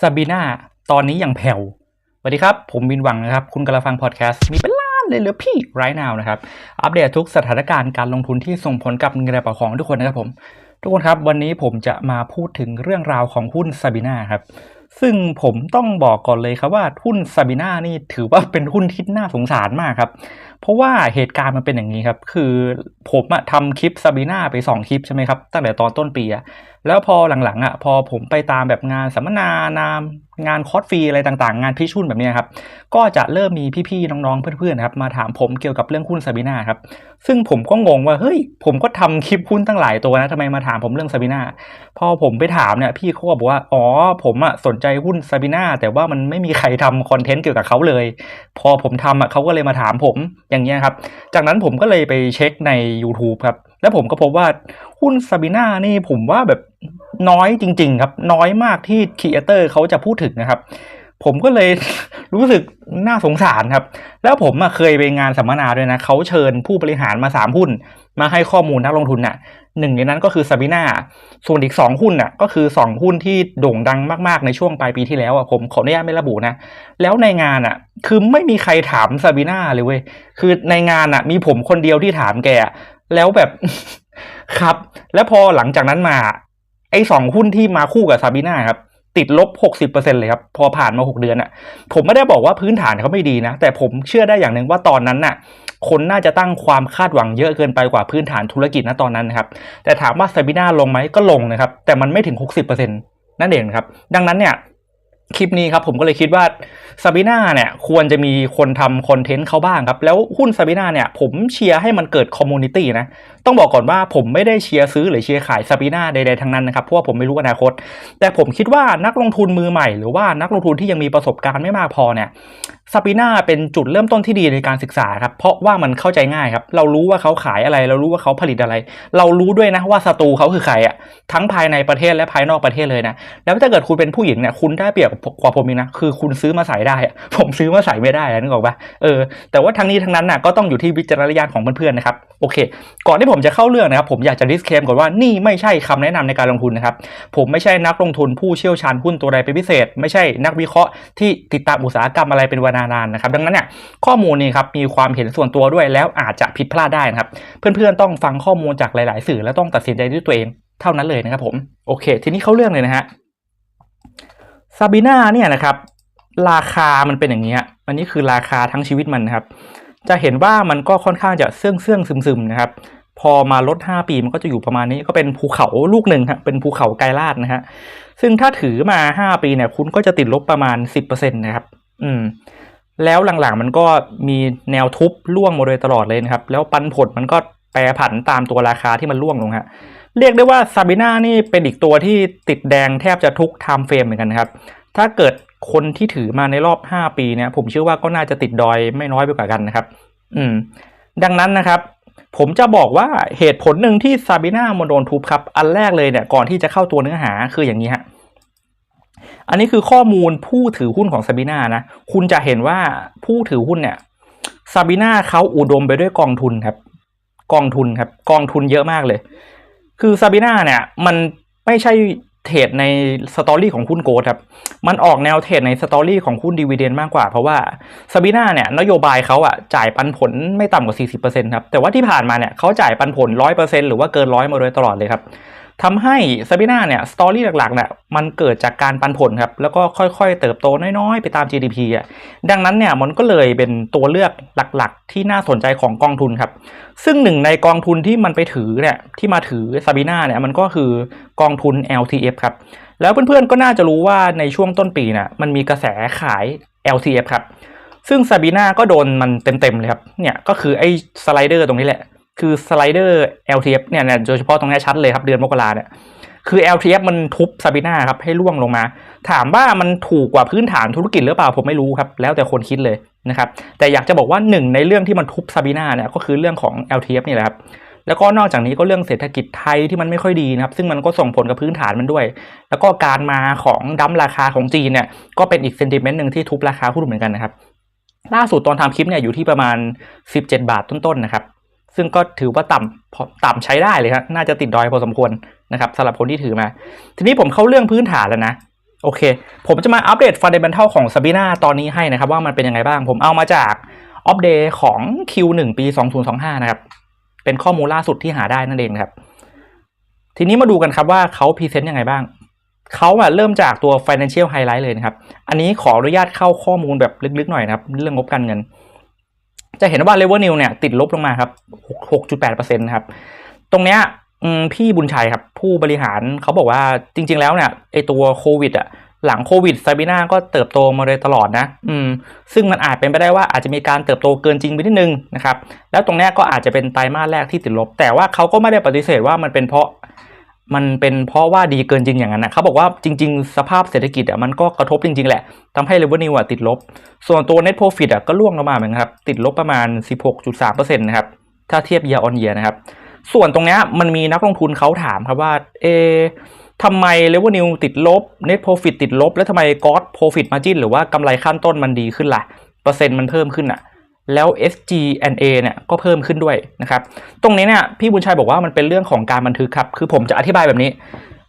ซาบีนาตอนนี้อย่างแผ่วสวัสดีครับ ผมวินหวังนะครับ คุณกำลังฟังพอดแคสต์มีเป็นล้านเลยเหรือพี่ไรนาวนะครับ อัปเดตทุกสถานการณ์การลงทุนที่ส่งผลกับเงินกระเป๋าของทุกคนนะครับผม ทุกคนครับวันนี้ผมจะมาพูดถึงเรื่องราวของหุ้นซาบีนาครับ ซึ่งผมต้องบอกก่อนเลยครับว่าหุ้นซาบีนานี่ถือว่าเป็นหุ้นที่น่าสงสารมากครับ เพราะว่าเหตุการณ์มันเป็นอย่างนี้ครับ คือผมอะทำคลิปซาบีนาไป 2 คลิปใช่ไหมครับตั้งแต่ตอนต้นปีอะ แล้วพอหลังๆอะพอผมไปตามแบบงานสัมมนานามงานคอร์สฟรีอะไรต่างๆ งานพิชุนแบบนี้ครับ ก็จะเริ่มมีพี่ๆน้องๆเพื่อนๆครับมาถามผมเกี่ยวกับเรื่องหุ้นซาบีนาครับ ซึ่งผมก็งงว่าเฮ้ยผมก็ทำคลิปหุ้นตั้งหลายตัวนะทำไมมาถามผมเรื่องซาบีนาพอผมไปถามเนี่ยพี่เขาก็บอกว่าอ๋อผมอะสนใจหุ้นซาบีนาแต่ว่ามันไม่มีใครทำคอนเทนต์เกี่ยวกับเขาเลย พอผมทำอะเขาก็เลยมาถามผมอย่างเงี้ยครับ จากนั้นผมก็เลยไปเช็คใน YouTube ครับ แล้วผมก็พบว่าหุ้นซาบีนานี่ผมว่าแบบน้อยจริง ๆ ครับ น้อยมากที่ครีเอเตอร์เขาจะพูดถึงนะครับ ผมก็เลยรู้สึกน่าสงสารครับ แล้วผมเคยไปงานสัมมนาด้วยนะเขาเชิญผู้บริหารมาสามหุ้น มาให้ข้อมูลนักลงทุนน่ะหนึ่งในนั้นก็คือซาบีนาส่วนอีกสองหุ้นน่ะก็คือสองหุ้นที่โด่งดังมากๆในช่วงปลายปีที่แล้วอะผมขออนุญาตไม่ระบุนะ แล้วในงานอะ คือไม่มีใครถามซาบีนาเลยเว้ยคือในงานอะ มีผมคนเดียวที่ถามแก แล้วแบบครับ แล้วพอหลังจากนั้นมา ไอ้สองหุ้นที่มาคู่กับซาบีนาครับ ติดลบ 60%เลยครับ พอผ่านมา 6 เดือนอะ ผมไม่ได้บอกว่าพื้นฐานเขาไม่ดีนะ แต่ผมเชื่อได้อย่างหนึ่งว่าตอนนั้นน่ะ คนน่าจะตั้งความคาดหวังเยอะเกินไปกว่าพื้นฐานธุรกิจนะตอนนั้นนะครับ แต่ถามว่าซาบีนาลงไหมก็ลงนะครับ แต่มันไม่ถึง 60%นั่นเองครับ ดังนั้นเนี่ย คลิปนี้ครับผมก็เลยคิดว่าซาบีนาเนี่ยควรจะมีคนทำคอนเทนต์เขาบ้างครับ แล้วหุ้นซาบีนาเนี่ยผมเชียร์ให้มันเกิดคอมมูนิตี้นะ ต้องบอกก่อนว่าผมไม่ได้เชียร์ซื้อหรือเชียร์ขายซาบีนาใดๆทั้งนั้นนะครับ เพราะว่าผมไม่รู้อนาคต แต่ผมคิดว่านักลงทุนมือใหม่ หรือว่านักลงทุนที่ยังมีประสบการณ์ไม่มากพอเนี่ย ซาบีนาเป็นจุดเริ่มต้นที่ดีในการศึกษาครับเพราะว่ามันเข้าใจง่ายครับ เรารู้ว่าเขาขายอะไร เรารู้ว่าเขาผลิตอะไร เรารู้ด้วยนะว่าศัตรูเขาคือใครอะทั้งภายในประเทศและภายนอกประเทศเลยนะ แล้วถ้าเกิดคุณเป็นผู้หญิงเนี่ยคุณได้เปรียบกว่าผมอีกนะคือคุณซื้อมาใส่ได้ ผมซื้อมาใส่ไม่ได้นึกออกปะเออแต่ว่าทั้งนี้ทั้งนั้นน่ะก็ต้องอยู่ที่วิจารณญาณของเพื่อนๆนะครับโอเค ก่อนที่ผมจะเข้าเรื่องนะครับผมอยากจะ disclaim ก่อนว่านี่ไม่ใช่คำแนะนำในการลงทุนนะครับผมไม่ใช่นักลงทุนผู้เชี่ยวชาญหุ้นตัวใดเป็นพิเศษ ไม่ใช่นักวิเคราะห์ที่ติดตามอุตสาหกรรมอะไรเป็นเวลานานนะครับ ดังนั้นเนี่ยข้อมูลนี้ครับมีความเห็นส่วนตัวด้วยแล้วอาจจะผิดพลาดได้นะครับ เพื่อนๆต้องฟังข้อมูลจากหลาย ๆ สื่อ แล้วต้องตัดสินใจด้วยตัวเองเท่านั้นเลยนะครับผมโอเค ทีนี้เข้าเรื่องเลยนะฮะซาบีนาเนี่ยนะครับราคามันเป็นอย่างนี้ฮะอันนี้คือราคาทั้งชีวิตมันนะครับ จะเห็นว่ามันก็ค่อนข้างจะเสื่องเสื่องซึมซึมๆนะครับ พอมาลด 5 ปีมันก็จะอยู่ประมาณนี้ก็เป็นภูเขาลูกหนึ่งครับเป็นภูเขาไกลลาดนะฮะซึ่งถ้าถือมา 5 ปีเนี่ยคุณก็จะติดลบประมาณ 10%นะครับ อืม แล้วหลังๆมันก็มีแนวทุบล่วงมาโดยตลอดเลยนะครับ แล้วปันผลมันก็แปรผันตามตัวราคาที่มันล่วงลงฮะเรียกได้ว่าซาบิน่านี่เป็นอีกตัวที่ติดแดงแทบจะทุกไทม์เฟรมเหมือนกันครับ ถ้าเกิดคนที่ถือมาในรอบ 5 ปีเนี่ยผมเชื่อว่าก็น่าจะติดดอยไม่น้อยไปกว่ากันนะครับ อืม ดังนั้นนะครับ ผมจะบอกว่าเหตุผลหนึ่งที่ซาบิน่ามันโดนทุบครับ อันแรกเลยเนี่ยก่อนที่จะเข้าตัวเนื้อหาคืออย่างนี้ฮะ อันนี้คือข้อมูลผู้ถือหุ้นของซาบิน่านะ คุณจะเห็นว่าผู้ถือหุ้นเนี่ยซาบิน่าเขาอุดมไปด้วยกองทุนครับ กองทุนครับ กองทุนเยอะมากเลย คือซาบิน่าเนี่ย มันไม่ใช่เทรดในสตอรี่ของหุ้นโกลด์ครับ มันออกแนวเทรดในสตอรี่ของหุ้นดีเวเดนมากกว่า เพราะว่าซาบิน่าเนี่ยนโยบายเขาอะจ่ายปันผลไม่ต่ำกว่า 40%ครับ แต่ว่าที่ผ่านมาเนี่ยเขาจ่ายปันผล 100%หรือว่าเกินร้อยมาโดยตลอดเลยครับ ทำให้ซาบิน่าเนี่ยสตอรี่หลักๆเนี่ยมันเกิดจากการปันผลครับ แล้วก็ค่อยๆ เติบโตน้อยๆ ไปตาม GDP อะดังนั้นเนี่ยมันก็เลยเป็นตัวเลือกหลักๆ ที่น่าสนใจของกองทุนครับ ซึ่งหนึ่งในกองทุนที่มันไปถือเนี่ยที่มาถือซาบีนาเนี่ยมันก็คือกองทุน LTF ครับ แล้วเพื่อนๆก็น่าจะรู้ว่าในช่วงต้นปีน่ะมันมีกระแสขาย LTF ครับซึ่งซาบีนาก็โดนมันเต็มๆเลยครับเนี่ยก็คือไอ้สไลเดอร์ตรงนี้แหละ คือสไลเดอร์ LTF เนี่ยเนี่ยโดยเฉพาะตรงนี้ชัดเลยครับเดือนมกราเนี่ยคือ LTF มันทุบซาบีนาครับให้ร่วงลงมา ถามว่ามันถูกกว่าพื้นฐานธุรกิจหรือเปล่าผมไม่รู้ครับ แล้วแต่คนคิดเลยนะครับแต่อยากจะบอกว่าหนึ่งในเรื่องที่มันทุบซาบีนาเนี่ยก็คือเรื่องของ LTF นี่แหละครับแล้วก็นอกจากนี้ก็เรื่องเศรษฐกิจไทยที่มันไม่ค่อยดีนะครับ ซึ่งมันก็ส่งผลกับพื้นฐานมันด้วย แล้วก็การมาของดั้มราคาของจีนเนี่ยก็เป็นอีกเซนติเมนต์หนึ่งที่ทุบราคาหุ้นเหมือนกันนะครับล่าสุดตอนทำคลิปเนี่ยอยู่ที่ประมาณ 17 บาทต้นๆนะครับ ซึ่งก็ถือว่าต่ำต่ำใช้ได้เลยครับน่าจะติดดอยพอสมควรนะครับสำหรับคนที่ถือมา ทีนี้ผมเข้าเรื่องพื้นฐานแล้วนะ โอเค ผมจะมาอัปเดตฟันเด m e n t a l ของ Sabina ตอนนี้ให้นะครับ ว่ามันเป็นยังไงบ้าง ผมเอามาจากอัปเดตของ Q1 ปี 2025 นะครับ เป็นข้อมูลล่าสุดที่หาได้นั่นเองครับ ทีนี้มาดูกันครับว่าเขาพรีเซนต์ยังไงบ้างเขาอะเริ่มจากตัว financial highlight เลยนะครับ อันนี้ขออนุญาตเข้าข้อมูลแบบลึกๆหน่อยนะครับ เรื่องงบการเงิน จะเห็นว่า revenue เนี่ยติดลบลงมาครับ6.8%นะครับ ตรงเนี้ยพี่บุญชัยครับ ผู้บริหารเขาบอกว่าจริง ๆ แล้วเนี่ยไอตัวโควิดอะหลังโควิดซาบิน่าก็เติบโตมาโดยตลอดนะ อืม ซึ่งมันอาจเป็นไปได้ว่าอาจจะมีการเติบโตเกินจริงไปนิดนึงนะครับ แล้วตรงเนี้ยก็อาจจะเป็นไตรมาสแรกที่ติดลบ แต่ว่าเขาก็ไม่ได้ปฏิเสธว่ามันเป็นเพราะ มันเป็นเพราะว่าดีเกินจริงอย่างนั้นนะเขาบอกว่าจริง ๆ สภาพเศรษฐกิจอะมันก็กระทบจริง ๆ แหละทำให้ revenue อะติดลบ ส่วนตัว net profit อะก็ร่วงลงมาเหมือนกันครับ ติดลบประมาณ 16.3%นะครับ ถ้าเทียบ year on year นะครับ ส่วนตรงเนี้ยมันมีนักลงทุนเขาถามครับว่า เอทำไม revenue ติดลบ net profit ติดลบ แล้วทำไม gross profit margin หรือว่ากำไรขั้นต้นมันดีขึ้นล่ะ เปอร์เซ็นต์มันเพิ่มขึ้นอะ แล้ว SGNA เนี่ยก็เพิ่มขึ้นด้วยนะครับ ตรงนี้เนี่ยพี่บุญชัยบอกว่ามันเป็นเรื่องของการบันทึกครับ คือผมจะอธิบายแบบนี้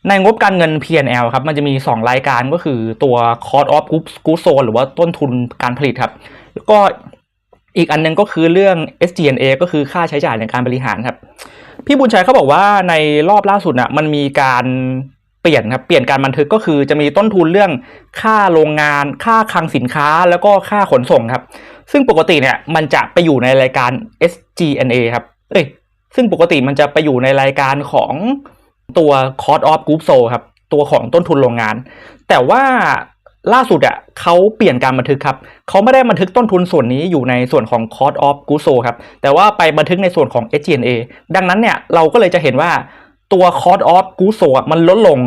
ในงบการเงิน P&L ครับ มันจะมี 2 รายการก็คือตัว cost of goods Good Sold หรือว่าต้นทุนการผลิตครับ แล้วก็อีกอันหนึงก็คือเรื่อง SGNA ก็คือค่าใช้จ่ายในการบริหารครับ พี่บุญชัยเขาบอกว่าในรอบล่าสุดน่ะมันมีการเปลี่ยนครับ เปลี่ยนการบันทึกก็คือจะมีต้นทุนเรื่องค่าโรงงาน ค่าคลังสินค้า แล้วก็ค่าขนส่งครับ ซึ่งปกติเนี่ยมันจะไปอยู่ในรายการ S G N A ครับ เอ้ย ซึ่งปกติมันจะไปอยู่ในรายการของตัว cost of goods sold ครับ ตัวของต้นทุนโรงงาน แต่ว่าล่าสุดอะเขาเปลี่ยนการบันทึกครับเขาไม่ได้บันทึกต้นทุนส่วนนี้อยู่ในส่วนของ cost of goods sold ครับ แต่ว่าไปบันทึกในส่วนของ SG&A ดังนั้นเนี่ยเราก็เลยจะเห็นว่าตัว cost of goods sold มันลดลง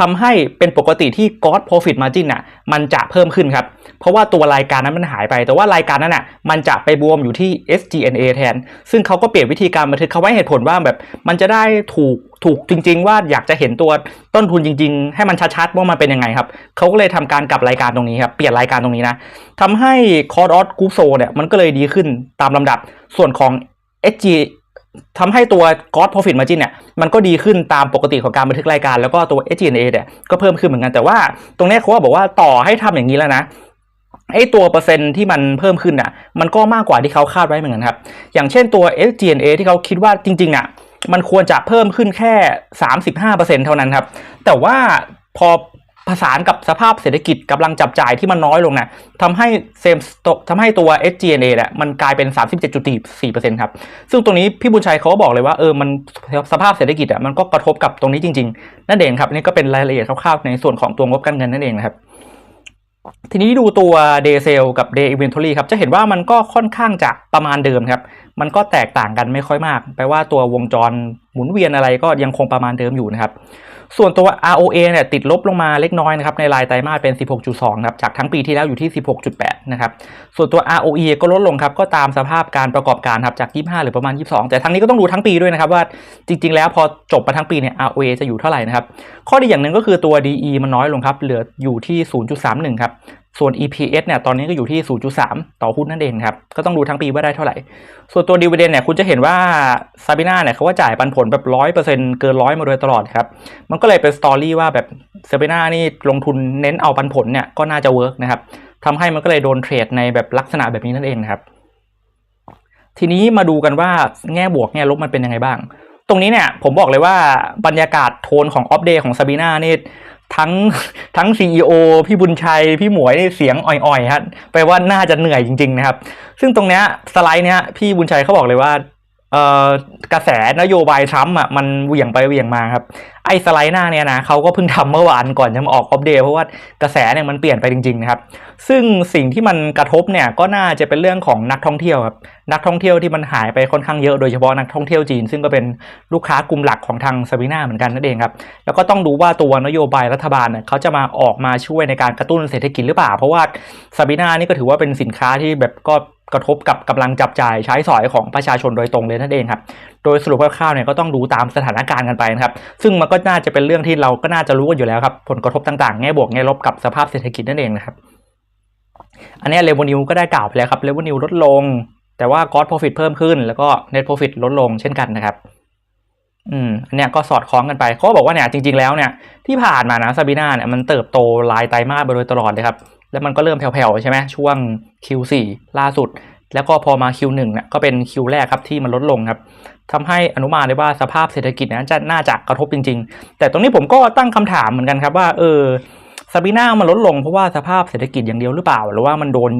ทำให้เป็นปกติที่ gross profit margin น่ะมันจะเพิ่มขึ้นครับ เพราะว่าตัวรายการนั้นมันหายไป แต่ว่ารายการนั้นน่ะมันจะไปบวมอยู่ที่ S G N A แทน ซึ่งเขาก็เปลี่ยนวิธีการบันทึกเขาไว้เหตุผลว่าแบบ มันจะได้ถูกถูกจริง ๆ ว่าอยากจะเห็นตัวต้นทุนจริง ๆ ให้มันชัดๆว่ามันเป็นยังไงครับเขาก็เลยทำการกลับรายการตรงนี้ครับเปลี่ยนรายการตรงนี้นะทำให้ cost of goods sold เนี่ยมันก็เลยดีขึ้นตามลำดับส่วนของ SG ทำให้ตัว gross profit margin เนี่ยมันก็ดีขึ้นตามปกติของการบันทึกรายการ แล้วก็ตัว SG&A เนี่ยก็เพิ่มขึ้นเหมือนกันแต่ว่าตรงนี้เขาบอกว่าต่อให้ทำอย่างนี้แล้วนะไอ้ตัวเปอร์เซ็นต์ที่มันเพิ่มขึ้นอะ มันก็มากกว่าที่เขาคาดไว้เหมือนกันครับ อย่างเช่นตัว SG&A ที่เขาคิดว่าจริงๆอะ มันควรจะเพิ่มขึ้นแค่ 35%เท่านั้นครับ แต่ว่าพอ ผสานกับสภาพเศรษฐกิจกำลังจับจ่ายที่มันน้อยลงนะทำให้เซมทำให้ตัว SG&A เนี่ยมันกลายเป็น 37.4%ครับ ซึ่งตรงนี้พี่บุญชัยเขาก็บอกเลยว่าเออมันสภาพเศรษฐกิจอะมันก็กระทบกับตรงนี้จริง ๆ นั่นเองครับนี่ก็เป็นรายละเอียดคร่าวๆในส่วนของตัวงบการเงินนั่นเองนะครับทีนี้ดูตัว day sale กับ day inventory ครับ จะเห็นว่ามันก็ค่อนข้างจะประมาณเดิมครับ มันก็แตกต่างกันไม่ค่อยมาก แปลว่าตัววงจรหมุนเวียนอะไรก็ยังคงประมาณเดิมอยู่นะครับ ส่วนตัว ROA เนี่ยติดลบลงมาเล็กน้อยนะครับในรายไตรมาสเป็น 16.2ครับจากทั้งปีที่แล้วอยู่ที่ 16.8 นะครับ ส่วนตัว ROE ก็ลดลงครับก็ตามสภาพการประกอบการครับจาก 25 หรือประมาณ 22 แต่ทั้งนี้ก็ต้องดูทั้งปีด้วยนะครับว่าจริง ๆ แล้วพอจบมาทั้งปีเนี่ย ROA จะอยู่เท่าไหร่นะครับ ข้อดีอย่างหนึ่งก็คือตัว DE มันน้อยลงครับเหลืออยู่ที่ 0.31 ครับ ส่วน EPS เนี่ยตอนนี้ก็อยู่ที่ 0.3 ต่อหุ้นนั่นเองครับ ก็ต้องดูทั้งปีว่าได้เท่าไหร่ ส่วนตัว dividend เนี่ยคุณจะเห็นว่าซาบิน่าเนี่ยเขาว่าจ่ายปันผลแบบ 100%เกินร้อยมาโดยตลอดครับ มันก็เลยเป็นสตอรี่ว่าแบบซาบิน่านี่ลงทุนเน้นเอาปันผลเนี่ยก็น่าจะเวิร์กนะครับทำให้มันก็เลยโดนเทรดในแบบลักษณะแบบนี้นั่นเองครับ ทีนี้มาดูกันว่าแง่บวกแง่ลบมันเป็นยังไงบ้าง ตรงนี้เนี่ยผมบอกเลยว่าบรรยากาศโทนของออฟเดย์ของซาบีน่านี่ ทั้งทั้ง CEO พี่บุญชัย พี่หมวยนี่เสียงอ่อยๆครับแปลว่าน่าจะเหนื่อยจริง ๆ นะครับ ซึ่งตรงเนี้ยสไลด์เนี้ยพี่บุญชัยเขาบอกเลยว่าเอ่อกระแสนโยบายทรัมป์อะมันเหวี่ยงไปเหวี่ยงมาครับ ไอ้สไลด์หน้าเนี่ยนะเขาก็เพิ่งทำเมื่อวานก่อนจะมาออกอัปเดตเพราะว่ากระแสเนี่ยมันเปลี่ยนไปจริงๆนะครับซึ่งสิ่งที่มันกระทบเนี่ยก็น่าจะเป็นเรื่องของนักท่องเที่ยวครับนักท่องเที่ยวที่มันหายไปค่อนข้างเยอะโดยเฉพาะนักท่องเที่ยวจีน ซึ่งก็เป็นลูกค้ากลุ่มหลักของทางซาบีนาเหมือนกันนั่นเองครับแล้วก็ต้องดูว่าตัวนโยบายรัฐบาลเนี่ยเขาจะมาออกมาช่วยในการกระตุ้นเศรษฐกิจหรือเปล่า เพราะว่าซาบีนานี่ก็ถือว่าเป็นสินค้าที่แบบก็กระทบกับกำลังจับจ่ายใช้สอยของประชาชนโดยตรงเลยนั่นเองครับโดยสรุปคร่าวๆเนี่ยก็ต้องดูตามสถานการณ์กันไปนะครับ ซึ่งมันก็น่าจะเป็นเรื่องที่เราก็น่าจะรู้กันอยู่แล้วครับ ผลกระทบต่างๆ แง่บวกแง่ลบกับสภาพเศรษฐกิจนั่นเองนะครับ อันนี้เรเวนิวก็ได้กล่าวไปแล้วครับเรเวนิวลดลง แต่ว่า gross profit เพิ่มขึ้น แล้วก็ net profit ลดลงเช่นกันนะครับอืมอันเนี้ยก็สอดคล้องกันไปเขาบอกว่าเนี่ยจริง ๆแล้วเนี่ยที่ผ่านมานะซาบีนาเนี่ยมันเติบโตรายไตรมาสมาโดยตลอดเลยครับ แล้วมันก็เริ่มแผ่วๆใช่ไหมช่วง Q4 ล่าสุด แล้วก็พอมา Q1 เนี่ยก็เป็น Q แรกครับที่มันลดลงครับ ทำให้อนุมานได้ว่าสภาพเศรษฐกิจนั้นจะน่าจะกระทบจริง ๆ แต่ตรงนี้ผมก็ตั้งคำถามเหมือนกันครับว่าเออซาบีน่ามันลดลงเพราะว่าสภาพเศรษฐกิจอย่างเดียวหรือเปล่า หรือว่ามันโดน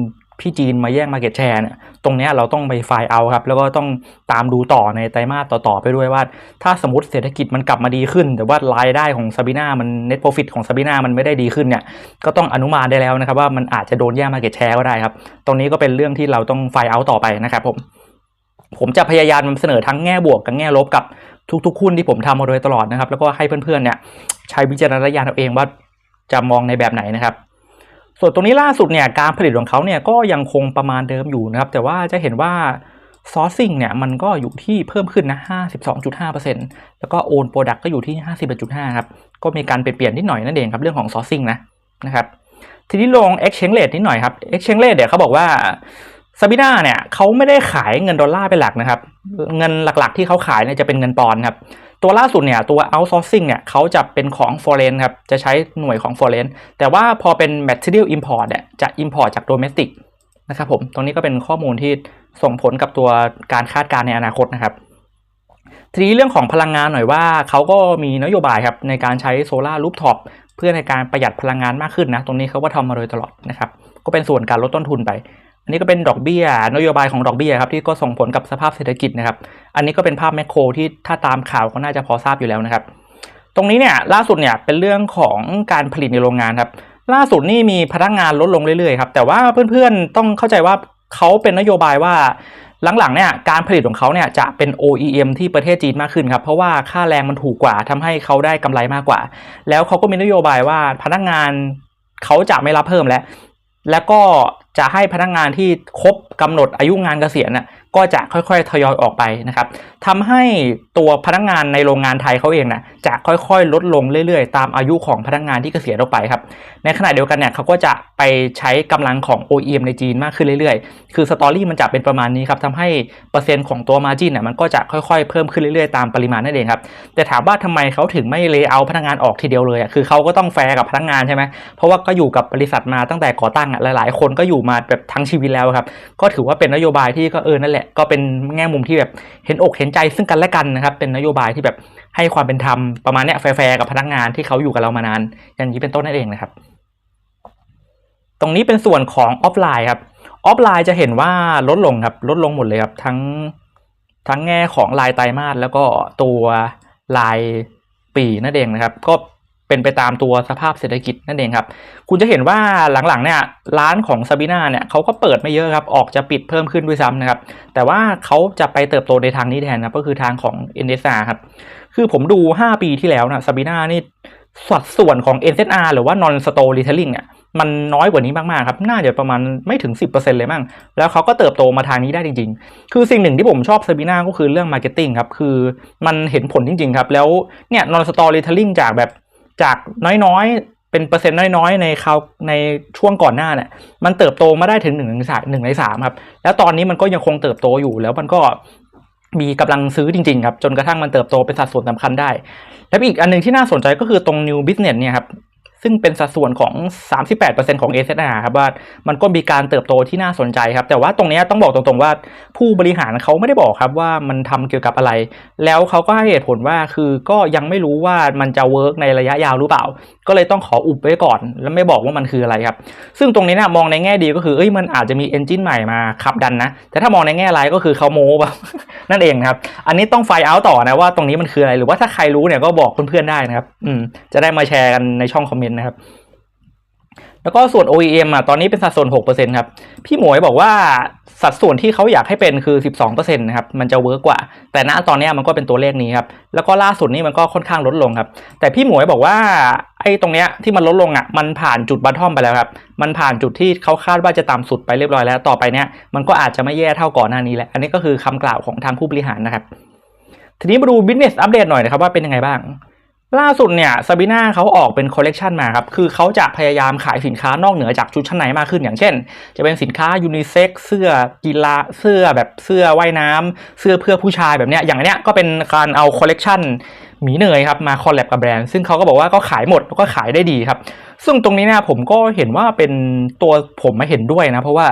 พี่จีนมาแย่งมาเก็ตแชร์เนี่ยตรงนี้เราต้องไปไฟล์เอาครับ แล้วก็ต้องตามดูต่อในไตรมาสต่อๆไปด้วยว่า ถ้าสมมติเศรษฐกิจมันกลับมาดีขึ้น แต่ว่ารายได้ของซาบีน่ามัน net profit ของซาบีน่ามันไม่ได้ดีขึ้นเนี่ยก็ต้องอนุมานได้แล้วนะครับว่ามันอาจจะโดนแย่งมาเก็ตแชร์ก็ได้ครับ ตรงนี้ก็เป็นเรื่องที่เราต้องไฟล์เอาต่อไปนะครับผม ผมจะพยายามนำเสนอทั้งแง่บวกกับแง่ลบกับทุกๆหุ้นที่ผมทำมาโดยตลอดนะครับ แล้วก็ให้เพื่อนๆเนี่ยใช้วิจารณญาณเอาเองว่าจะมองในแบบไหนนะครับ ส่วนตรงนี้ล่าสุดเนี่ยการผลิตของเขาเนี่ยก็ยังคงประมาณเดิมอยู่นะครับ แต่ว่าจะเห็นว่าซอร์ซิ่งเนี่ยมันก็อยู่ที่เพิ่มขึ้นนะ52.5%แล้วก็โอนโปรดักต์ก็อยู่ที่ 51.5 ครับ ก็มีการเปลี่ยนเปลี่ยนนิดหน่อยนั่นเองครับเรื่องของซอร์ซิ่งนะนะครับทีนี้ลง exchange rate นิดหน่อยครับ exchange rate เนี่ยเขาบอกว่า ซาบิน่าเนี่ยเขาไม่ได้ขายเงินดอลลาร์เป็นหลักนะครับ เงินหลักๆที่เขาขายเนี่ยจะเป็นเงินปอนด์ครับ ตัวล่าสุดเนี่ยตัว outsourcing เนี่ยเขาจะเป็นของ foreign ครับ จะใช้หน่วยของ foreign แต่ว่าพอเป็น material import เนี่ยจะ import จาก domestic นะครับผม ตรงนี้ก็เป็นข้อมูลที่ส่งผลกับตัวการคาดการณ์ในอนาคตนะครับ ทีนี้เรื่องของพลังงานหน่อยว่าเขาก็มีนโยบายครับในการใช้โซลารูฟท็อปเพื่อในการประหยัดพลังงานมากขึ้นนะ ตรงนี้เขาก็ทำมาโดยตลอดนะครับ ก็เป็นส่วนการลดต้นทุนไป อันนี้ก็เป็นดอกเบี้ยนโยบายของดอกเบี้ยครับที่ก็ส่งผลกับสภาพเศรษฐกิจนะครับ อันนี้ก็เป็นภาพแมคโครที่ถ้าตามข่าวก็น่าจะพอทราบอยู่แล้วนะครับ ตรงนี้เนี่ยล่าสุดเนี่ยเป็นเรื่องของการผลิตในโรงงานครับล่าสุดนี่มีพนักงานลดลงเรื่อยๆครับแต่ว่าเพื่อนๆต้องเข้าใจว่าเขาเป็นนโยบายว่าหลังๆเนี่ยการผลิตของเขาเนี่ยจะเป็น OEM ที่ประเทศจีนมากขึ้นครับเพราะว่าค่าแรงมันถูกกว่าทำให้เขาได้กำไรมากกว่า แล้วเขาก็มีนโยบายว่าพนักงานเขาจะไม่รับเพิ่มแล้ว แล้วก็จะให้พนักงานที่ครบกำหนดอายุงานเกษียณน่ะ ก็จะค่อยๆทยอยออกไปนะครับทำให้ตัวพนักงานในโรงงานไทยเขาเองน่ะจะค่อยๆ ลดลงเรื่อยๆ ตามอายุของพนักงานที่เกษียณออกไปครับ ในขณะเดียวกันเนี่ยเขาก็จะไปใช้กำลังของ OEM ในจีนมากขึ้นเรื่อยๆ คือสตอรี่มันจะเป็นประมาณนี้ครับทำให้เปอร์เซ็นต์ของตัวมาจินเนี่ยมันก็จะค่อยๆ เพิ่มขึ้นเรื่อยๆ ตามปริมาณนั่นเองครับ แต่ถามว่าทำไมเขาถึงไม่เลเอาพนักงานออกทีเดียวเลยอะ คือเขาก็ต้องแฟร์กับพนักงานใช่ไหมเพราะว่าก็อยู่กับบริษัทมาตั้งแต่ก่อตั้งอะ หลายๆ คนก็อยู่มาแบบทั้งชีวิตแล้วครับ ก็ถือว่าเป็นนโยบายที่ก็เออนั่นแหละก็เป็นแง่มุมที่แบบเห็นอกเห็นใจซึ่งกันและกันนะครับ เป็นนโยบายที่แบบให้ความเป็นธรรมประมาณเนี้ยแฟร์กับพนักงานที่เขาอยู่กับเรามานาน อย่างนี้เป็นต้นนั่นเองนะครับ ตรงนี้เป็นส่วนของออฟไลน์ครับออฟไลน์จะเห็นว่าลดลงครับลดลงหมดเลยครับทั้งทั้งแง่ของรายไตรมาสแล้วก็ตัวรายปีนั่นเองนะครับ ก็ เป็นไปตามตัวสภาพเศรษฐกิจนั่นเองครับ คุณจะเห็นว่าหลังๆเนี่ยร้านของซาบีนาเนี่ยเขาก็เปิดไม่เยอะครับ ออกจะปิดเพิ่มขึ้นด้วยซ้ำนะครับ แต่ว่าเขาจะไปเติบโตในทางนี้แทนนะก็คือทางของ n s r ครับ คือผมดู 5 ปีที่แล้วนะซาบีนานี่สัดส่วนของ NZR หรือว่า non store retailing อะมันน้อยกว่านี้มากๆครับ น่าจะประมาณไม่ถึง 10%เลยมั้ง แล้วเขาก็เติบโตมาทางนี้ได้จริง ๆ คือสิ่งหนึ่งที่ผมชอบซาบีนาก็คือเรื่อง marketing ครับ คือมันเห็นผลจริง ๆ ครับ แล้วเนี่ย non store retailing จากแบบ จากน้อยๆ เป็นเปอร์เซ็นต์น้อยๆ ในคราวในช่วงก่อนหน้าเนี่ยมันเติบโตมาได้ถึงหนึ่งในสามหนึ่งในสามครับ แล้วตอนนี้มันก็ยังคงเติบโตอยู่แล้วมันก็มีกำลังซื้อจริงๆครับ จนกระทั่งมันเติบโตเป็นสัดส่วนสำคัญได้ แล้วอีกอันหนึงที่น่าสนใจก็คือตรง new business เนี่ยครับ ซึ่งเป็นสัดส่วนของ 38%ของ ASR ครับว่ามันก็มีการเติบโตที่น่าสนใจครับ แต่ว่าตรงนี้ต้องบอกตรงๆว่าผู้บริหารเขาไม่ได้บอกครับว่ามันทำเกี่ยวกับอะไร แล้วเขาก็ให้เหตุผลว่าคือก็ยังไม่รู้ว่ามันจะเวิร์กในระยะยาวหรือเปล่า ก็เลยต้องขออุบไว้ก่อน แล้วไม่บอกว่ามันคืออะไรครับ ซึ่งตรงนี้นะมองในแง่ดีก็คือเอ้ยมันอาจจะมีเอนจินใหม่มาขับดันนะ แต่ถ้ามองในแง่ร้ายก็คือเขาโม้แบบนั่นเองครับ อันนี้ต้องไฟเอาต่อนะว่าตรงนี้มันคืออะไร หรือว่าถ้าใครรู้เนี่ยก็บอกเพื่อนๆได้นะครับ อืมจะได้มาแชร์กันในช่องคอมเมนต์นะครับ แล้วก็ส่วน OEM อะตอนนี้เป็นสัดส่วน6%ครับ พี่หมวยบอกว่าสัดส่วนที่เขาอยากให้เป็นคือ 12%นะครับ มันจะเวิร์กกว่า แต่ณตอนนี้มันก็เป็นตัวเลขนี้ครับ แล้วก็ล่าสุดนี่มันก็ค่อนข้างลดลงครับ แต่พี่หมวยบอกว่าไอ้ตรงเนี้ยที่มันลดลงอะ มันผ่านจุดบัตทอมไปแล้วครับ มันผ่านจุดที่เขาคาดว่าจะต่ำสุดไปเรียบร้อยแล้ว ต่อไปเนี้ยมันก็อาจจะไม่แย่เท่าก่อนหน้านี้แหละ อันนี้ก็คือคำกล่าวของทางผู้บริหารนะครับ ทีนี้มาดู business update หน่อยนะครับว่าเป็นยังไงบ้าง ล่าสุดเนี่ยซาบีน่าเขาออกเป็นคอลเลกชันมาครับ คือเขาจะพยายามขายสินค้านอกเหนือจากชุดชั้นในมากขึ้น อย่างเช่น จะเป็นสินค้ายูนิเซ็กเสื้อกีฬาเสื้อแบบเสื้อว่ายน้ำเสื้อเพื่อผู้ชายแบบเนี้ยอย่างอันเนี้ยก็เป็นการเอาคอลเลกชัน หมีเนยครับมาคอลแลบกับแบรนด์ ซึ่งเขาก็บอกว่าก็ขายหมดแล้วก็ขายได้ดีครับ ซึ่งตรงนี้นี่ยผมก็เห็นว่าเป็นตัวผมมาเห็นด้วยนะ เพราะว่า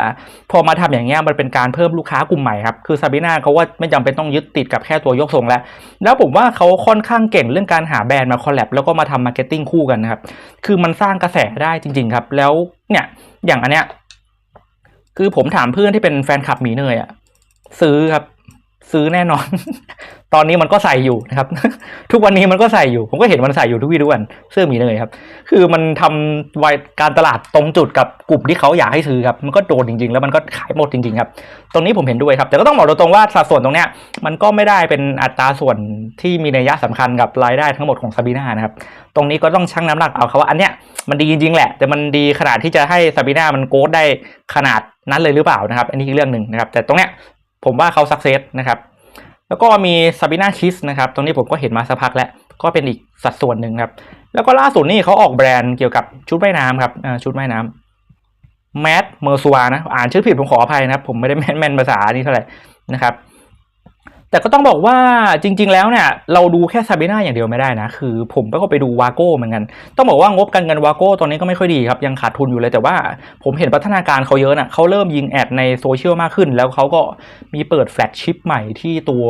พอมาทำอย่างเงี้ยมันเป็นการเพิ่มลูกค้ากลุ่มใหม่ครับ คือซาบีนาเขาว่าไม่จำเป็นต้องยึดติดกับแค่ตัวยกทรงแล้ว แล้วผมว่าเขาค่อนข้างเก่งเรื่องการหาแบรนด์มาคอลแลบแล้วก็มาทำมาร์เก็ตติ้งคู่กันนะครับ คือมันสร้างกระแสได้จริง ๆ ครับ แล้วเนี่ยอย่างอันเนี้ยคือผมถามเพื่อนที่เป็นแฟนคลับหมีเนยอะซื้อครับ ซื้อแน่นอน ตอนนี้มันก็ใส่อยู่นะครับ ทุกวันนี้มันก็ใส่อยู่ ผมก็เห็นมันใส่อยู่ทุกวี่ทุกวันเสื้อหมีเนยครับ คือมันทำไวการตลาดตรงจุดกับกลุ่มที่เขาอยากให้ซื้อครับ มันก็โดนจริงๆ แล้วมันก็ขายหมดจริงๆครับ ตรงนี้ผมเห็นด้วยครับ แต่ก็ต้องบอกตรงๆว่าสัดส่วนตรงเนี้ยมันก็ไม่ได้เป็นอัตราส่วนที่มีนัยยะสำคัญกับรายได้ทั้งหมดของซาบีนานะครับ ตรงนี้ก็ต้องชั่งน้ำหนักเอาครับว่าอันเนี้ยมันดีจริงๆแหละ แต่มันดีขนาดที่จะให้ซาบีนามันโกดได้ขนาดนั้นเลยหรือเปล่านะครับ อันนี้คือเรื่องหนึ่งนะครับ แต่ตรงเนี้ยผมว่าเขาสักเซสนะครับ แล้วก็มีซาบินาคิสนะครับตรงนี้ผมก็เห็นมาสักพักแล้ว ก็เป็นอีกสัดส่วนหนึ่งครับ แล้วก็ล่าสุดนี่เขาออกแบรนด์เกี่ยวกับชุดว่ายน้ำครับชุดว่ายน้ำแมดเมอร์ซัวนะ อ่านชื่อผิดผมขออภัยนะครับ ผมไม่ได้แม่นแม่นภาษานี่เท่าไหร่นะครับ แต่ก็ต้องบอกว่าจริง ๆ แล้วเนี่ยเราดูแค่ซาบีนาอย่างเดียวไม่ได้นะ คือผมก็ไปดูวาโก้เหมือนกัน ต้องบอกว่างบการเงินวาโก้ตอนนี้ก็ไม่ค่อยดีครับยังขาดทุนอยู่เลยแต่ว่าผมเห็นพัฒนาการเขาเยอะนะเขาเริ่มยิงแอดในโซเชียลมากขึ้น แล้วเขาก็มีเปิดแฟลชชิพใหม่ที่ตัว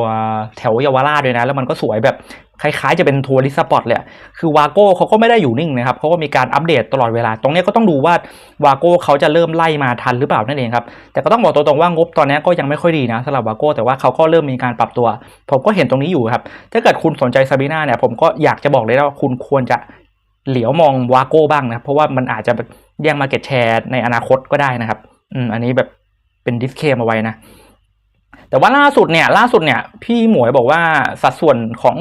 แถวเยาวราชด้วยนะ แล้วมันก็สวยแบบ คล้ายๆจะเป็นทัวริสปอร์ตเลยคือวาโก้เขาก็ไม่ได้อยู่นิ่งนะครับเขาก็มีการอัปเดตตลอดเวลา ตรงนี้ก็ต้องดูว่าวาโก้เขาจะเริ่มไล่มาทันหรือเปล่านั่นเองครับ แต่ก็ต้องบอกตรงๆว่างบตอนนี้ก็ยังไม่ค่อยดีนะสำหรับวาโก้แต่ว่าเขาก็เริ่มมีการปรับตัว ผมก็เห็นตรงนี้อยู่ครับ ถ้าเกิดคุณสนใจซาบีนาเนี่ยผมก็อยากจะบอกเลยว่าคุณควรจะเหลียวมองวาโก้บ้างนะเพราะว่ามันอาจจะแย่งมาเก็ตแชร์ในอนาคตก็ได้นะครับ อืมอันนี้แบบเป็นดิสเคมเอาไว้นะ แต่ว่าล่าสุดเนี่ยล่าสุดเนี่ยพี่หมวยบอกว่าสัดส่วนของ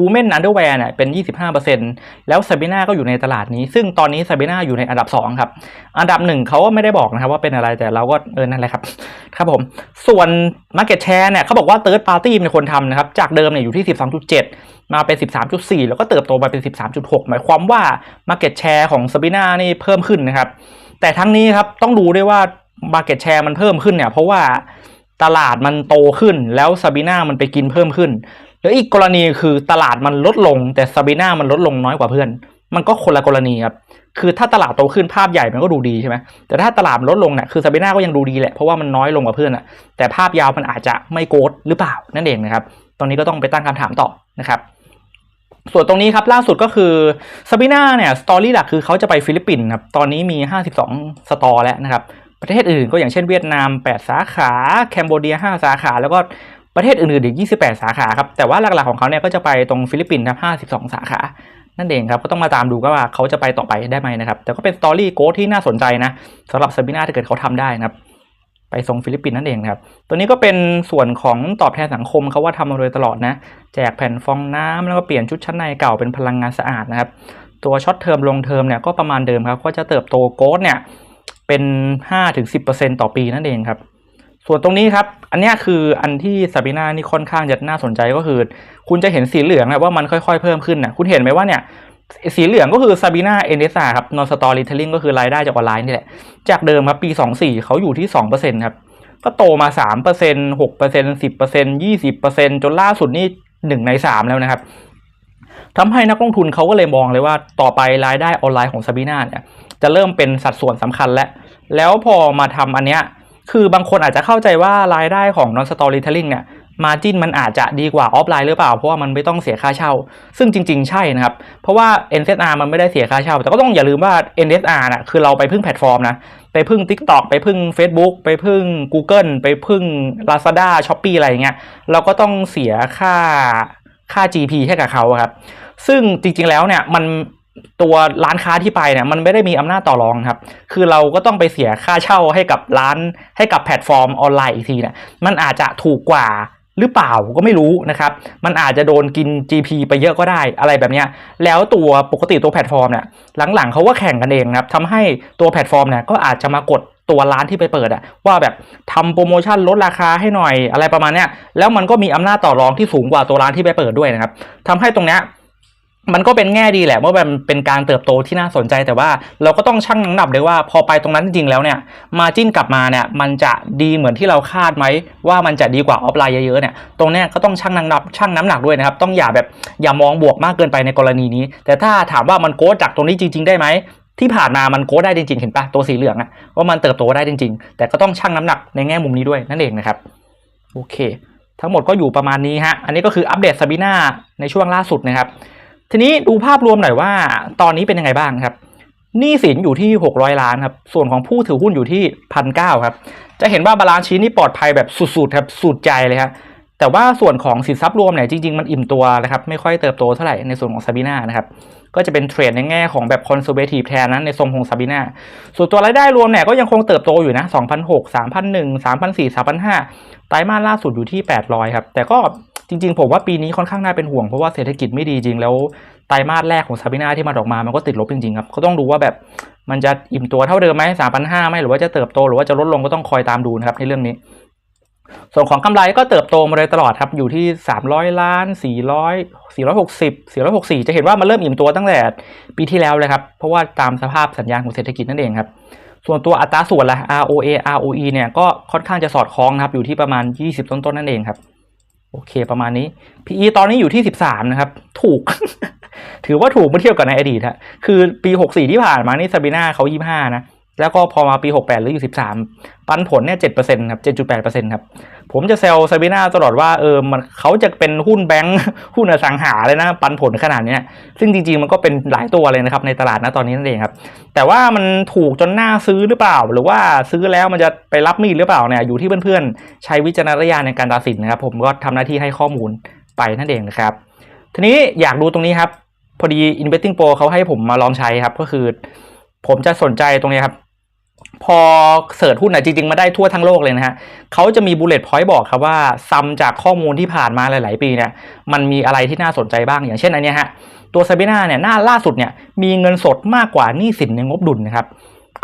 Women Underwear เนี่ยเป็น 25%แล้วซาบีนาก็อยู่ในตลาดนี้ ซึ่งตอนนี้ซาบีนาอยู่ในอันดับ 2 ครับ อันดับหนึ่งเขาก็ไม่ได้บอกนะครับว่าเป็นอะไรแต่เราก็เออนั่นแหละครับ ครับผม ส่วน Market Share เนี่ยเขาบอกว่า Third Party เป็นคนทำนะครับ จากเดิมเนี่ยอยู่ที่ 12.7 มาเป็น 13.4 แล้วก็เติบโตมาเป็น 13.6 หมายความว่า Market Share ของซาบีนานี่เพิ่มขึ้นนะครับแต่ทั้งนี้ครับต้องดูด้วยว่า Market Share มันเพิ่มขึ้นเนี่ยเพราะว่า ตลาดมันโตขึ้นแล้วซาบีน่ามันไปกินเพิ่มขึ้นแล้วอีกกรณีคือตลาดมันลดลง แต่ซาบีน่ามันลดลงน้อยกว่าเพื่อน มันก็คนละกรณีครับคือถ้าตลาดโตขึ้นภาพใหญ่มันก็ดูดีใช่ไหมแต่ถ้าตลาดมันลดลงเนี่ยคือซาบีน่าก็ยังดูดีแหละเพราะว่ามันน้อยลงกว่าเพื่อนอะแต่ภาพยาวมันอาจจะไม่โกดหรือเปล่านั่นเองนะครับตรงนี้ก็ต้องไปตั้งคำถามต่อนะครับส่วนตรงนี้ครับล่าสุดก็คือซาบีน่าเนี่ยสตอรี่หลักคือเขาจะไปฟิลิปปินส์ครับตอนนี้มี 52 สตอร์แล้วนะครับ ประเทศอื่นก็อย่างเช่นเวียดนาม 8 สาขา แคนโบเดีย 5 สาขา แล้วก็ประเทศอื่นๆอีก 28 สาขาครับ แต่ว่าหลักๆของเขาเนี่ยก็จะไปตรงฟิลิปปินส์ครับ 52 สาขา นั่นเองครับ ก็ต้องมาตามดูก็ว่าเขาจะไปต่อไปได้ไหมนะครับ แต่ก็เป็นสตอรี่โกที่น่าสนใจนะสำหรับซาบิน่าถ้าเกิดเขาทำได้นะครับ ไปทรงฟิลิปปินส์นั่นเองครับ ตัวนี้ก็เป็นส่วนของตอบแทนสังคมเขาว่าทำมาโดยตลอดนะ แจกแผ่นฟองน้ำแล้วก็เปลี่ยนชุดชั้นในเก่าเป็นพลังงานสะอาดนะครับ ตัวช็อตเทอมลงเทอมเนี่ยก็ประมาณเดิมครับ ก็จะเติบโตโกดเนี่ย เป็น5-10%ต่อปีนั่นเองครับ ส่วนตรงนี้ครับ อันนี้คืออันที่ซาบีนานี่ค่อนข้างจะน่าสนใจก็คือ คุณจะเห็นสีเหลืองนะว่ามันค่อยๆเพิ่มขึ้นนะคุณเห็นไหมว่าเนี่ยสีเหลืองก็คือซาบีนาเอเนสาครับนอนสตอรี่เทลลิงก็คือรายได้จากออนไลน์นี่แหละ จากเดิมครับปี 24 เขาอยู่ที่ 2%ครับ ก็โตมา 3% 6% 10% 20%จนล่าสุดนี่ 1 ใน 3 แล้วนะครับทำให้นักลงทุนเขาก็เลยมองเลยว่าต่อไปรายได้ออนไลน์ของซาบีนาเนี่ย จะเริ่มเป็นสัดส่วนสำคัญแล้วแล้วพอมาทำอันเนี้ยคือบางคนอาจจะเข้าใจว่ารายได้ของ non storytelling เนี่ยมาจินมันอาจจะดีกว่าออฟไลน์หรือเปล่า เพราะว่ามันไม่ต้องเสียค่าเช่า ซึ่งจริง ๆ ใช่นะครับ เพราะว่า NZR มันไม่ได้เสียค่าเช่า แต่ก็ต้องอย่าลืมว่า NSR น่ะคือเราไปพึ่งแพลตฟอร์มนะ ไปพึ่ง TikTok ไปพึ่ง Facebook ไปพึ่ง Google ไปพึ่ง Lazada Shopee อะไรอย่างเงี้ยเราก็ต้องเสียค่าค่า GP ให้กับเขาครับ ซึ่งจริง ๆ แล้วเนี่ยมัน ตัวร้านค้าที่ไปเนี่ยมันไม่ได้มีอำนาจต่อรองครับ คือเราก็ต้องไปเสียค่าเช่าให้กับร้านให้กับแพลตฟอร์มออนไลน์อีกทีเนี่ยมันอาจจะถูกกว่าหรือเปล่าก็ไม่รู้นะครับ มันอาจจะโดนกิน GP ไปเยอะก็ได้อะไรแบบเนี้ยแล้วตัวปกติตัวแพลตฟอร์มเนี่ยหลังๆเขาก็แข่งกันเองนะครับทำให้ตัวแพลตฟอร์มเนี่ยก็อาจจะมากดตัวร้านที่ไปเปิดอะว่าแบบทำโปรโมชั่นลดราคาให้หน่อยอะไรประมาณเนี้ยแล้วมันก็มีอำนาจต่อรองที่สูงกว่าตัวร้านที่ไปเปิดด้วยนะครับทำให้ตรงเนี้ย มันก็เป็นแง่ดีแหละว่ามันเป็นการเติบโตที่น่าสนใจแต่ว่าเราก็ต้องชั่งน้ำหนักด้วยว่าพอไปตรงนั้นจริงๆแล้วเนี่ยมาจิ้นกลับมาเนี่ยมันจะดีเหมือนที่เราคาดไหมว่ามันจะดีกว่าออฟไลน์เยอะๆเนี่ยตรงนี้ก็ต้องชั่งน้ำหนักชั่งน้ำหนักด้วยนะครับต้องอย่าแบบอย่ามองบวกมากเกินไปในกรณีนี้ แต่ถ้าถามว่ามันโกจากตรงนี้จริง ๆ ได้ไหมที่ผ่านมามันโกได้จริงๆเห็นปะตัวสีเหลืองอะว่ามันเติบโตได้จริง ๆ แต่ก็ต้องชั่งน้ำหนักในแง่มุมนี้ด้วยนั่นเองนะครับโอเค ทั้งหมดก็อยู่ประมาณนี้ฮะอันนี้ก็คืออัปเดตซาบีนาในช่วงล่าสุดนะครับ ทีนี้ดูภาพรวมหน่อยว่า ตอนนี้เป็นยังไงบ้างครับหนี้สินอยู่ที่ 600 ล้านครับ ส่วนของผู้ถือหุ้นอยู่ที่พันเครับ จะเห็นว่าบาลานซ์ชีนี่ปลอดภัยแบบสุดๆครับสุดใจเลยครับ แต่ว่าส่วนของสินทรัพย์รวมเนี่ยจริงๆ มันอิ่มตัวนะครับไม่ค่อยเติบโตเท่าไหร่ในส่วนของซาบีนานะครับก็จะเป็นเทรดในแง่ของแบบคอนเซอร์เวทีฟแทนนั้นในทรงของซาบีนาส่วนตัวรายได้รวมเนี่ยก็ยังคงเติบโตอยู่นะ2,006 3,001 3,004 3,005ไตรมาสล่าสุดอยู่ที่ 800 ครับ แต่ก็จริงๆ ผมว่าปีนี้ค่อนข้างน่าเป็นห่วงเพราะว่าเศรษฐกิจไม่ดีจริงแล้วไตรมาสแรกของซาบินาที่มันออกมามันก็ติดลบจริงๆครับก็ต้องดูว่าแบบมันจะอิ่มตัวเท่าเดิมไหมสามพันห้าไหมหรือว่าจะเติบโตหรือว่าจะลดลงก็ต้องคอยตามดูนะครับในเรื่องนี้ ส่วนของกำไรก็เติบโตมาโดยตลอดครับ อยู่ที่ 300 ล้าน 400 460 464 จะเห็นว่ามันเริ่มอิ่มตัวตั้งแต่ปีที่แล้วเลยครับ เพราะว่าตามสภาพสัญญาณของเศรษฐกิจนั่นเองครับ ส่วนตัวอัตราส่วนละ ROA ROE เนี่ยก็ค่อนข้างจะสอดคล้องนะครับ อยู่ที่ประมาณ 20 ต้นๆนั่นเองครับ โอเคประมาณนี้ PE ตอนนี้อยู่ที่ 13 นะครับ ถูก ถือว่าถูกเมื่อเทียบกับในอดีตฮะ คือปี 64 ที่ผ่านมานี่ซาบีนาเขา 25 นะ แล้วก็พอมาปี 68 หรืออยู่ 13 ปันผลเนี่ย 7%ครับ 7.8%ครับ ผมจะเซลซาบีนาตลอดว่า เออ มันเขาจะเป็นหุ้นแบงค์หุ้นอสังหาเลยนะ ปันผลขนาดนี้ ซึ่งจริง ๆ มันก็เป็นหลายตัวเลยนะครับ ในตลาดนะตอนนี้นั่นเองครับ แต่ว่ามันถูกจนน่าซื้อหรือเปล่า หรือว่าซื้อแล้วมันจะไปรับมีดหรือเปล่าเนี่ย อยู่ที่เพื่อนๆ ใช้วิจารณญาณในการตัดสินนะครับ ผมก็ทำหน้าที่ให้ข้อมูลไปนั่นเองนะครับ ทีนี้อยากดูตรงนี้ครับ พอดี Investing Pro เขาให้ผมมาลองใช้ครับ ก็คือ ผมจะสนใจตรงนี้ครับ พอเสิร์ชหุ้นนะจริง ๆ มาได้ทั่วทั้งโลกเลยนะฮะเขาจะมีบูเลตพอยต์บอกครับว่าซัมจากข้อมูลที่ผ่านมาหลาย ๆ ปีเนี่ยมันมีอะไรที่น่าสนใจบ้างอย่างเช่นอันนี้ฮะตัวซาบิน่าเนี่ยหน้าล่าสุดเนี่ยมีเงินสดมากกว่าหนี้สินในงบดุลนะครับ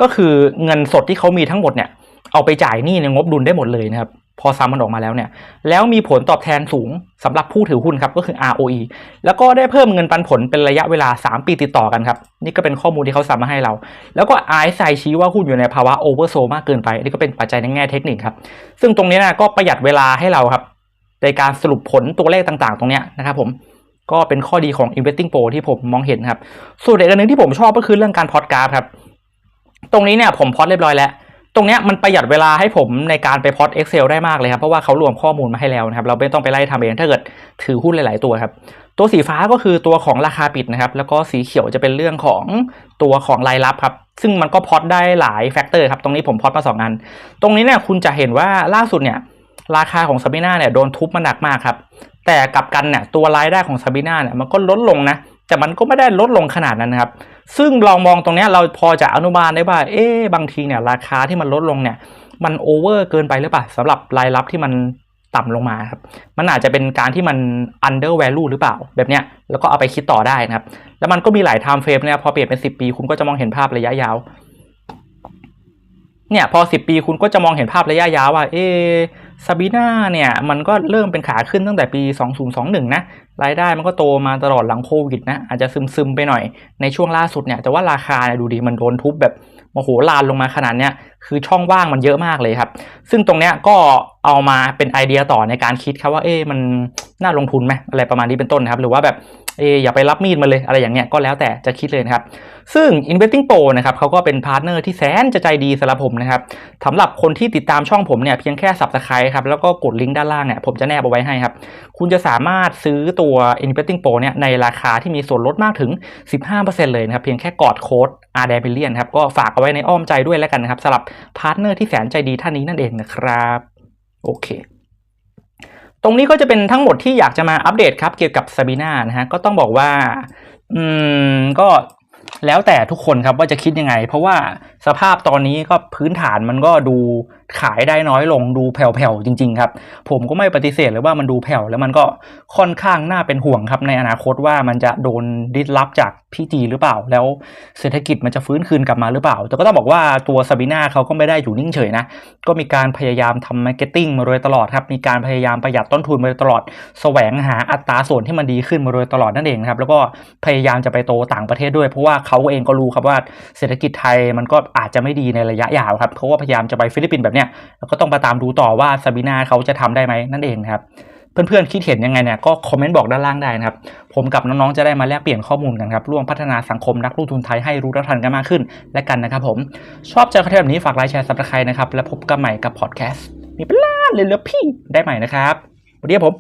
ก็คือเงินสดที่เขามีทั้งหมดเนี่ย เอาไปจ่ายหนี้ในงบดุลได้หมดเลยนะครับพอซ้ำมันออกมาแล้วเนี่ย แล้วมีผลตอบแทนสูงสำหรับผู้ถือหุ้นครับก็คือ ROE แล้วก็ได้เพิ่มเงินปันผลเป็นระยะเวลา 3 ปีติดต่อกันครับ นี่ก็เป็นข้อมูลที่เขาซ้ำมาให้เรา แล้วก็ RSI ชี้ว่าหุ้นอยู่ในภาวะ oversold มากเกินไป นี่ก็เป็นปัจจัยในแง่เทคนิคครับ ซึ่งตรงนี้นะก็ประหยัดเวลาให้เราครับ ในการสรุปผลตัวเลขต่างๆ ตรงเนี้ยนะครับผมก็เป็นข้อดีของ Investing Pro ที่ผมมองเห็นครับส่วนอีกอันหนึ่งที่ผมชอบก็คือเรื่องการพอดกราฟครับตรงนี้เนี่ยผมพอดเรียบร้อยแล้ว ตรงเนี้ยมันประหยัดเวลาให้ผมในการไปพอด Excel ได้มากเลยครับ เพราะว่าเขารวมข้อมูลมาให้แล้วนะครับ เราไม่ต้องไปไล่ทำเองถ้าเกิดถือหุ้นหลาย ๆ ตัวครับ ตัวสีฟ้าก็คือตัวของราคาปิดนะครับ แล้วก็สีเขียวจะเป็นเรื่องของตัวของรายรับครับ ซึ่งมันก็พอดได้หลายแฟกเตอร์ครับ ตรงนี้ผมพอดมาสองอัน ตรงนี้เนี่ยคุณจะเห็นว่าล่าสุดเนี่ยราคาของซาบิน่าเนี่ยโดนทุบมาหนักมากครับ แต่กลับกันเนี่ยตัวรายได้ของซาบิน่าเนี่ยมันก็ลดลงนะ แต่มันก็ไม่ได้ลดลงขนาดนั้นนะครับ ซึ่งเรามองตรงนี้เราพอจะอนุมานได้ว่าเอ๊ะบางทีเนี่ยราคาที่มันลดลงเนี่ย มันโอเวอร์เกินไปหรือเปล่าสำหรับรายรับที่มันต่ำลงมาครับ มันอาจจะเป็นการที่มัน under value หรือเปล่า แบบเนี้ย แล้วก็เอาไปคิดต่อได้นะครับ แล้วมันก็มีหลาย time frame เนี่ยพอเปลี่ยนเป็น 10 ปี คุณก็จะมองเห็นภาพระยะยาว เนี่ยพอ 10 ปีคุณก็จะมองเห็นภาพระยะยาวว่าเอซาบีนาเนี่ยมันก็เริ่มเป็นขาขึ้นตั้งแต่ปี 2021 นะรายได้มันก็โตมาตลอดหลังโควิดนะอาจจะซึมๆไปหน่อยในช่วงล่าสุดเนี่ยแต่ว่าราคาเนี่ยดูดีมันโดนทุบแบบโมโหลานลงมาขนาดเนี้ยคือช่องว่างมันเยอะมากเลยครับ ซึ่งตรงเนี้ยก็เอามาเป็นไอเดียต่อในการคิดครับว่าเอ๊ะมันน่าลงทุนไหมอะไรประมาณนี้เป็นต้นนะครับ หรือว่าแบบ เอออย่าไปรับมีดมาเลยอะไรอย่างเงี้ยก็แล้วแต่จะคิดเลยนะครับ ซึ่ง Investing Pro นะครับเขาก็เป็นพาร์ทเนอร์ที่แสนจะใจดีสำหรับผมนะครับสำหรับคนที่ติดตามช่องผมเนี่ยเพียงแค่ Subscribe ครับแล้วก็กดลิงก์ด้านล่างเนี่ยผมจะแนบเอาไว้ให้ครับ คุณจะสามารถซื้อตัว Investing Pro เนี่ยในราคาที่มีส่วนลดมากถึง 15%เลยนะครับเพียงแค่กอดโค้ด r d a b i l l i o n ครับก็ฝากเอาไว้ในอ้อมใจด้วยแล้วกันนะครับสำหรับพาร์ทเนอร์ที่แสนใจดีท่านนี้นั่นเองนะครับโอเค ตรงนี้ก็จะเป็นทั้งหมดที่อยากจะมาอัปเดตครับเกี่ยวกับซาบีนานะฮะก็ต้องบอกว่า อืมก็แล้วแต่ทุกคนครับว่าจะคิดยังไง เพราะว่า สภาพตอนนี้ก็พื้นฐานมันก็ดูขายได้น้อยลงดูแผ่วๆจริง ๆ ครับ ผมก็ไม่ปฏิเสธเลยว่ามันดูแผ่วแล้วมันก็ค่อนข้างน่าเป็นห่วงครับในอนาคตว่ามันจะโดนดิสรับจากพี่จีหรือเปล่า แล้วเศรษฐกิจมันจะฟื้นคืนกลับมาหรือเปล่า แต่ก็ต้องบอกว่าตัวซาบิน่าเขาก็ไม่ได้อยู่นิ่งเฉยนะ ก็มีการพยายามทำมาร์เก็ตติ้งมาโดยตลอดครับ มีการพยายามประหยัดต้นทุนมาโดยตลอด แสวงหาอัตราส่วนที่มันดีขึ้นมาโดยตลอดนั่นเองครับ แล้วก็พยายามจะไปโตต่างประเทศด้วย เพราะว่าเขาเองก็รู้ครับว่าเศรษฐกิจไทยมันก็อาจจะไม่ดีในระยะยาวครับเขาก็พยายามจะไปฟิลิปปินส์แบบเนี้ยแล้วก็ต้องมาตามดูต่อว่าซาบิน่าเขาจะทำได้ไหมนั่นเองนะครับเพื่อนๆคิดเห็นยังไงเนี่ยก็คอมเมนต์บอกด้านล่างได้นะครับ ผมกับน้องๆจะได้มาแลกเปลี่ยนข้อมูลกันครับร่วมพัฒนาสังคมนักลงทุนไทยให้รู้ทันกันมากขึ้น และกันนะครับผม ชอบเจอคอนเทนต์แบบนี้ฝากไลค์แชร์ซับสไครต์นะครับ และพบกันใหม่กับพอดแคสต์มีเป็นล้านเลยเหรอพี่ได้ใหม่นะครับวันนี้ผม